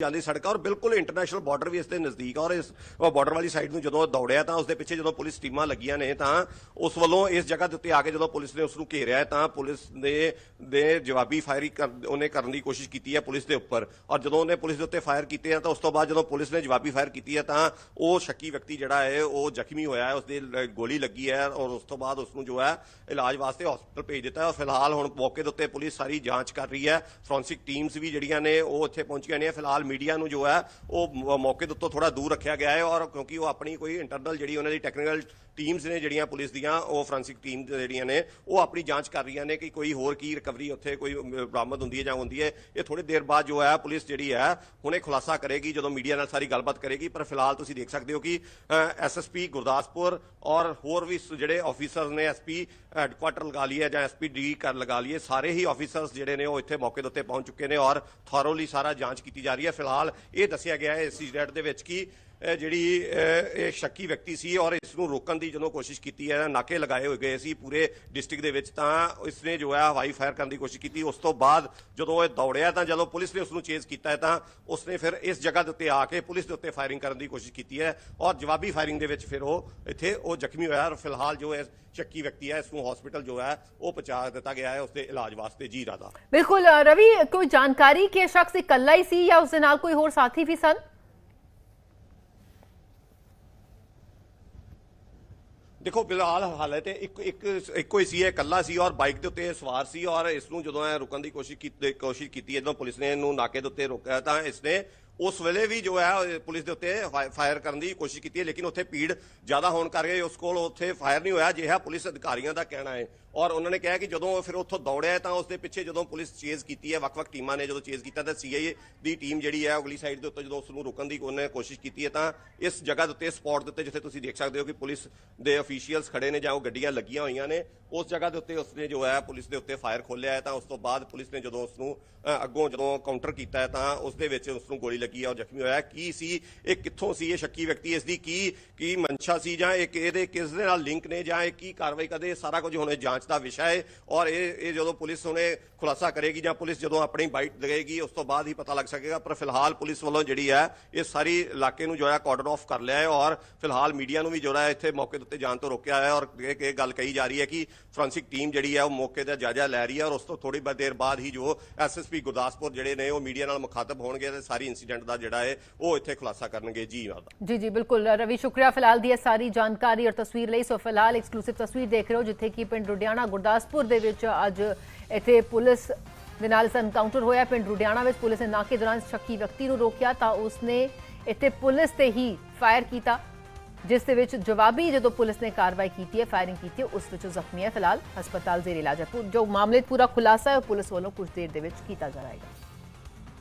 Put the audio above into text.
ਜਾਂਦੀ ਸੜਕ ਆ ਔਰ ਬਿਲਕੁਲ ਇੰਟਰਨੈਸ਼ਨਲ ਬਾਰਡਰ ਵੀ ਇਸ ਦੇ ਨਜ਼ਦੀਕ ਆ ਔਰ ਇਸ ਬਾਰਡਰ ਵਾਲੀ ਸਾਈਡ ਨੂੰ ਜਦੋਂ ਉਹ ਦੌੜਿਆ ਤਾਂ ਉਸ ਦੇ ਪਿੱਛੇ ਜਦੋਂ ਪੁਲਿਸ ਟੀਮਾਂ ਲੱਗੀਆਂ ਨੇ ਤਾਂ ਉਸ ਵੱਲੋਂ ਇਸ ਜਗ੍ਹਾ ਦੇ ਉੱਤੇ ਆ ਕੇ ਜਦੋਂ ਪੁਲਿਸ ਨੇ ਉਸ ਨੂੰ ਘੇਰਿਆ ਤਾਂ ਪੁਲਿਸ ਦੇ ਦੇ ਜਵਾਬੀ ਫਾਇਰਿੰਗ ਕਰ, ਉਹਨੇ ਕਰਨ ਦੀ ਕੋਸ਼ਿਸ਼ ਕੀਤੀ ਹੈ ਪੁਲਿਸ ਦੇ ਉੱਪਰ ਔਰ ਜਦੋਂ ਉਹਨੇ ਪੁਲਿਸ ਦੇ ਉੱਤੇ ਫਾਇਰ ਕੀਤੇ ਆ ਤਾਂ ਉਸ ਤੋਂ ਬਾਅਦ ਜਦੋਂ ਪੁਲਿਸ ਨੇ ਜਵਾਬੀ ਫਾਇਰ ਕੀਤੀ ਹੈ ਤਾਂ ਉਹ ਸ਼ੱਕੀ ਵਿਅਕਤੀ ਜਿਹੜਾ ਹੈ ਉਹ ਜ਼ਖਮੀ ਹੋਇਆ ਹੈ ਉਸ ਦੇ ਲ- ਗੋਲੀ ਲੱਗੀ ਹੈ ਔਰ ਉਸ ਤੋਂ ਬਾਅਦ ਉਸ ਨੂੰ ਜੋ ਹੈ ਇਲਾਜ ਵਾਸਤੇ ਹਸਪੀਟਲ ਭੇਜ ਦਿੱਤਾ ਹੈ ਔਰ ਫਿਲਹਾਲ ਹੁਣ ਮੌਕੇ ਦੇ ਉੱਤੇ ਪੁਲਿਸ ਸਾਰੀ ਜਾਂਚ ਕਰ ਰਹੀ ਹੈ ਫੋਰੈਂਸਿਕ ਟੀਮਸ ਵੀ ਜਿਹੜੀਆਂ ਨੇ ਉਹ ਇੱਥੇ ਪਹੁੰਚੀਆਂ ਨੇ, ਫਿਲਹਾਲ ਮੀਡੀਆ ਨੂੰ ਜੋ ਹੈ, ਉਹ ਮੌਕੇ ਦੇ ਉੱਤੋਂ ਥੋੜਾ ਦੂਰ ਰੱਖਿਆ ਗਿਆ ਹੈ ਔਰ ਕਿਉਂਕਿ ਉਹ ਆਪਣੀ ਕੋਈ ਇੰਟਰਨਲ ਜਿਹੜੀ ਉਹਨਾਂ ਦੀ ਟੈਕਨੀਕਲ ਟੀਮਸ ਨੇ ਜਿਹੜੀਆਂ ਪੁਲਿਸ ਦੀਆਂ, ਉਹ ਫੋਰੈਂਸਿਕ ਟੀਮ ਜਿਹੜੀਆਂ ਨੇ, ਉਹ ਆਪਣੀ ਜਾਂਚ ਕਰ ਰਹੀਆਂ ਨੇ ਕਿ ਕੋਈ ਹੋਰ ਕੀ ਰਿਕਵਰੀ ਉੱਥੇ ਕੋਈ ਬਰਾਮਦ ਹੁੰਦੀ ਹੈ ਜਾਂ ਹੁੰਦੀ ਹੈ। ਇਹ ਥੋੜੀ ਦੇਰ ਬਾਅਦ ਜੋ ਹੈ, ਪੁਲਿਸ ਜਿਹੜੀ ਹੈ, ਹੁਣੇ ਖੁਲਾਸਾ ਕਰੇਗੀ, ਜਦੋਂ ਮੀਡੀਆ ਨਾਲ ਸਾਰੀ ਗੱਲਬਾਤ ਕਰੇਗੀ। ਪਰ ਫਿਲਹਾਲ ਤੁਸੀਂ ਦੇਖ ਸਕਦੇ ਹੋ ਕਿ ਐਸਐਸਪੀ ਗੁਰਦਾਸਪੁਰ ਔਰ ਹੋਰ ਵੀ ਜਿਹੜੇ ਆਫੀਸਰਸ ਨੇ ਐਸਪੀ ਹੈਡਕੁਆਟਰ ਲਗਾ ਲਈਏ ਜਾਂ ਐਸਪੀ ਡੀ ਕਰ ਲਗਾ ਲਈਏ ਸਾਰੇ ਹੀ ਆਫੀਸਰਸ ਜਿਹੜੇ ਨੇ, ਉਹ ਇੱਥੇ ਮੌਕੇ ਦੇ ਉੱਤੇ ਪਹੁੰਚ ਚੁੱਕੇ ਨੇ ਔਰ ਥੋਰੋਲੀ ਸਾਰਾ ਜਾਂਚ ਕੀਤੀ ਜਾ ਰਹੀ ਹੈ। ਫਿਲਹਾਲ ਇਹ ਦੱਸਿਆ ਗਿਆ ਹੈ, ਇਸ ਇੰਸੀਡੈਂਟ ਦੇ ਵਿੱਚ ਕਿ ਜਿਹੜੀ, ਇਹ ਸ਼ੱਕੀ ਵਿਅਕਤੀ ਸੀ ਔਰ ਇਸ ਨੂੰ ਰੋਕਣ ਦੀ ਜਦੋਂ ਕੋਸ਼ਿਸ਼ ਕੀਤੀ ਹੈ ਨਾਕੇ ਲਗਾਏ ਹੋਏ ਗਏ ਸੀ ਪੂਰੇ ਡਿਸਟ੍ਰਿਕਟ ਦੇ ਵਿੱਚ, ਤਾਂ ਇਸ ਨੇ ਜੋ ਹੈ ਹਵਾਈ ਫਾਇਰ ਕਰਨ ਦੀ ਕੋਸ਼ਿਸ਼ ਕੀਤੀ। ਉਸ ਤੋਂ ਬਾਅਦ ਜਦੋਂ ਇਹ ਦੌੜਿਆ, ਤਾਂ ਜਦੋਂ ਪੁਲਿਸ ਨੇ ਉਸ ਨੂੰ ਚੇਜ਼ ਕੀਤਾ ਹੈ ਤਾਂ ਉਸਨੇ ਫਿਰ ਇਸ ਜਗ੍ਹਾ ਦੇ ਉੱਤੇ ਆ ਕੇ ਪੁਲਿਸ ਦੇ ਉੱਤੇ ਫਾਇਰਿੰਗ ਕਰਨ ਦੀ ਕੋਸ਼ਿਸ਼ ਕੀਤੀ ਹੈ ਔਰ ਜਵਾਬੀ ਫਾਇਰਿੰਗ ਦੇ ਵਿੱਚ ਫਿਰ ਉਹ ਇੱਥੇ ਉਹ ਜ਼ਖਮੀ ਹੋਇਆ ਔਰ ਫਿਲਹਾਲ ਜੋ ਇਹ ਸ਼ੱਕੀ ਵਿਅਕਤੀ ਹੈ ਇਸ ਨੂੰ ਹਸਪੀਟਲ ਜੋ ਹੈ, ਉਹ ਪਹੁੰਚਾ ਦਿੱਤਾ ਗਿਆ ਹੈ, ਉਸਦੇ ਇਲਾਜ ਵਾਸਤੇ ਜੀ ਰਾਦਾ। ਬਿਲਕੁਲ ਰਵੀ, ਕੋਈ ਜਾਣਕਾਰੀ ਕਿ ਸ਼ਖਸ ਇਕੱਲਾ ਹੀ ਸੀ ਜਾਂ ਉਸ ਦੇ ਨਾਲ ਕੋਈ ਹੋਰ ਸਾਥੀ ਵੀ ਸਨ? ਦੇਖੋ ਫਿਲਹਾਲ ਹਾਲੇ ਤੇ ਇੱਕ ਇੱਕ, ਇੱਕੋ ਹੀ ਸੀ, ਇਹ ਇਕੱਲਾ ਸੀ ਔਰ ਬਾਈਕ ਦੇ ਉੱਤੇ ਸਵਾਰ ਸੀ ਔਰ ਇਸ ਨੂੰ ਜਦੋਂ ਇਹ ਰੁਕਣ ਦੀ ਕੋਸ਼ਿਸ਼ ਕੀਤੀ ਕੋਸ਼ਿਸ਼ ਕੀਤੀ, ਜਦੋਂ ਪੁਲਿਸ ਨੇ ਇਹਨੂੰ ਨਾਕੇ ਦੇ ਉੱਤੇ ਰੋਕਿਆ ਤਾਂ ਇਸ ਨੇ ਉਸ ਵੇਲੇ ਵੀ ਜੋ ਹੈ ਪੁਲਿਸ ਦੇ ਉੱਤੇ ਫਾਇਰ ਕਰਨ ਦੀ ਕੋਸ਼ਿਸ਼ ਕੀਤੀ ਹੈ, ਲੇਕਿਨ ਉੱਥੇ ਭੀੜ ਜ਼ਿਆਦਾ ਹੋਣ ਕਰਕੇ ਉਸ ਕੋਲ ਉੱਥੇ ਫਾਇਰ ਨਹੀਂ ਹੋਇਆ, ਜਿਹਾ ਪੁਲਿਸ ਅਧਿਕਾਰੀਆਂ ਦਾ ਕਹਿਣਾ ਹੈ। ਔਰ ਉਹਨਾਂ ਨੇ ਕਿਹਾ ਕਿ ਜਦੋਂ ਫਿਰ ਉੱਥੋਂ ਦੌੜਿਆ ਤਾਂ ਉਸ ਦੇ ਪਿੱਛੇ ਜਦੋਂ ਪੁਲਿਸ ਚੇਜ਼ ਕੀਤੀ ਹੈ, ਵੱਖ-ਵੱਖ ਟੀਮਾਂ ਨੇ ਜਦੋਂ ਚੇਜ਼ ਕੀਤਾ, ਤਾਂ ਸੀਆਈਏ ਦੀ ਟੀਮ ਜਿਹੜੀ ਹੈ, ਅਗਲੀ ਸਾਈਡ ਦੇ ਉੱਤੇ ਜਦੋਂ ਉਸ ਨੂੰ ਰੋਕਣ ਦੀ ਉਹਨੇ ਕੋਸ਼ਿਸ਼ ਕੀਤੀ ਹੈ, ਤਾਂ ਇਸ ਜਗ੍ਹਾ ਦੇ ਉੱਤੇ, ਸਪੌਟ ਦੇ ਉੱਤੇ ਜਿੱਥੇ ਤੁਸੀਂ ਦੇਖ ਸਕਦੇ ਹੋ ਕਿ ਪੁਲਿਸ ਦੇ ਅਫੀਸ਼ੀਅਲਸ ਖੜੇ ਨੇ ਜਾਂ ਉਹ ਗੱਡੀਆਂ ਲੱਗੀਆਂ ਹੋਈਆਂ ਨੇ, ਉਸ ਜਗ੍ਹਾ ਦੇ ਉੱਤੇ ਉਸਨੇ ਜੋ ਹੈ, ਪੁਲਿਸ ਦੇ ਉੱਤੇ ਫਾਇਰ ਖੋਲਿਆ ਹੈ, ਤਾਂ ਉਸ ਤੋਂ ਬਾਅਦ ਪੁਲਿਸ ਨੇ ਜਦੋਂ ਉਸ ਨੂੰ ਅੱਗੋਂ ਜਦੋਂ ਕਾਊਂਟਰ ਕੀਤਾ ਹੈ, ਤਾਂ ਉਸ ਦੇ ਵਿੱਚ ਉਸ ਨੂੰ ਗੋਲੀ ਲੱਗੀ ਹੈ ਔਰ ਜ਼ਖਮੀ ਹੋਇਆ। ਕੀ ਸੀ? ਇਹ ਕਿੱਥੋਂ ਸੀ? ਇਹ ਸ਼ੱਕੀ ਵਿਅਕਤੀ, ਇਸ ਦੀ ਕੀ ਕੀ ਮਨਸ਼ਾ ਸੀ ਜਾਂ ਇਹ ਇਹਦੇ ਕਿਸ ਦੇ ਨਾਲ ਲਿੰਕ ਨੇ ਜਾਂ ਇਹ ਕੀ ਕਾਰਵਾਈ ਕਰਦੇ? ਸਾਰਾ ਕੁਝ ਹੁਣ ਇਹ ਜਾਂਚ ਦਾ ਵਿਸ਼ਾ ਹੈ ਔਰ ਇਹ ਇਹ ਜਦੋਂ ਪੁਲਿਸ ਉਹਨੇ ਖੁਲਾਸਾ ਕਰੇਗੀ ਜਾਂ ਪੁਲਿਸ ਜਦੋਂ ਆਪਣੀ ਬਾਈਟ ਦੇਗੀ ਉਸ ਤੋਂ ਬਾਅਦ ਹੀ ਪਤਾ ਲੱਗ ਸਕੇਗਾ। ਪਰ ਫਿਲਹਾਲ ਪੁਲਿਸ ਵੱਲੋਂ ਜਿਹੜੀ ਹੈ, ਇਹ ਸਾਰੀ ਇਲਾਕੇ ਨੂੰ ਜੋ ਹੈ ਕਾਰਡਨ ਆਫ ਕਰ ਲਿਆ ਹੈ ਔਰ ਫਿਲਹਾਲ ਮੀਡੀਆ ਨੂੰ ਵੀ ਜਿਹੜਾ ਹੈ ਇੱਥੇ ਮੌਕੇ ਦੇ ਉੱਤੇ ਜਾਣ ਤੋਂ ਰੋਕਿਆ ਹੈ ਔਰ ਇਹ ਗੱਲ ਕਹੀ ਜਾ ਰਹੀ ਹੈ ਕਿ ਫੋਰੈਂਸਿਕ ਟੀਮ ਜਿਹੜੀ ਹੈ ਉਹ ਮੌਕੇ ਦਾ ਜਾਇਜ਼ਾ ਲੈ ਰਹੀ ਹੈ ਔਰ ਉਸ ਤੋਂ ਥੋੜੀ ਬਹੁਤ ਦੇਰ ਬਾਅਦ ਹੀ ਜੋ ਐਸਐਸਪੀ ਗੁਰਦਾਸਪੁਰ ਜਿਹੜੇ ਨੇ ਉਹ ਮੀਡੀਆ ਨਾਲ ਮੁਖਾਤਬ ਹੋਣਗੇ ਤੇ ਸਾਰੀ ਇਨਸੀਡੈਂਟ ਦਾ ਜਿਹੜਾ ਹੈ ਉਹ ਇੱਥੇ ਖੁਲਾਸਾ ਕਰਨਗੇ। ਜੀ, ਨਾਲ ਜੀ ਜੀ, ਬਿਲਕੁਲ। ਰਵੀ, ਸ਼ੁਕਰੀਆ। ਫਿਲਹਾਲ ਦੀ ਇਹ ਸਾਰੀ ਜਾਣਕਾਰੀ ਔਰ ਤਸਵੀਰ ਲਈ। ਸੋ, ਫਿਲਹਾਲ ਐਕਸਕਲੂਸਿਵ ਤਸਵੀਰ ਦੇਖ ਰਹੇ ਹੋ, ਜਿੱਥੇ ਕਿ ਪਿੰਡ ਰੁਡਿਆਣਾ ਗੁਰਦਾਸਪੁਰ ਦੇ ਵਿੱਚ ਅੱਜ ਇੱਥੇ ਪੁਲਿਸ ਦੇ ਨਾਲ ਇਸ ਐਨਕਾਊਂਟਰ ਹੋਇਆ। ਪਿੰਡ ਰੁਡਿਆਣਾ ਵਿੱਚ ਪੁਲਿਸ ਨੇ ਨਾਕੇ ਦੌਰਾਨ ਸ਼ੱਕੀ ਵਿਅਕਤੀ ਨੂੰ ਰੋਕਿਆ, ਤਾਂ ਉਸਨੇ ਇੱਥੇ ਪੁਲਿਸ ਤੇ ਹੀ ਫਾਇਰ ਕੀਤਾ, ਜਿਸ ਦੇ ਵਿੱਚ ਜਵਾਬੀ ਜਦੋਂ ਪੁਲਿਸ ਨੇ ਕਾਰਵਾਈ ਕੀਤੀ ਹੈ ਫਾਇਰਿੰਗ ਕੀਤੀ ਹੈ, ਉਸ ਵਿੱਚ ਜ਼ਖਮੀ ਹੈ। ਫਿਲਹਾਲ ਹਸਪਤਾਲ ਜ਼ੇਰ ਇਲਾਜ ਹੈ। ਜੋ ਮਾਮਲੇ ਪੂਰਾ ਖੁਲਾਸਾ ਹੈ ਪੁਲਿਸ ਵੱਲੋਂ ਕੁਝ ਦੇਰ ਦੇ ਵਿੱਚ ਕੀਤਾ ਜਾਏਗਾ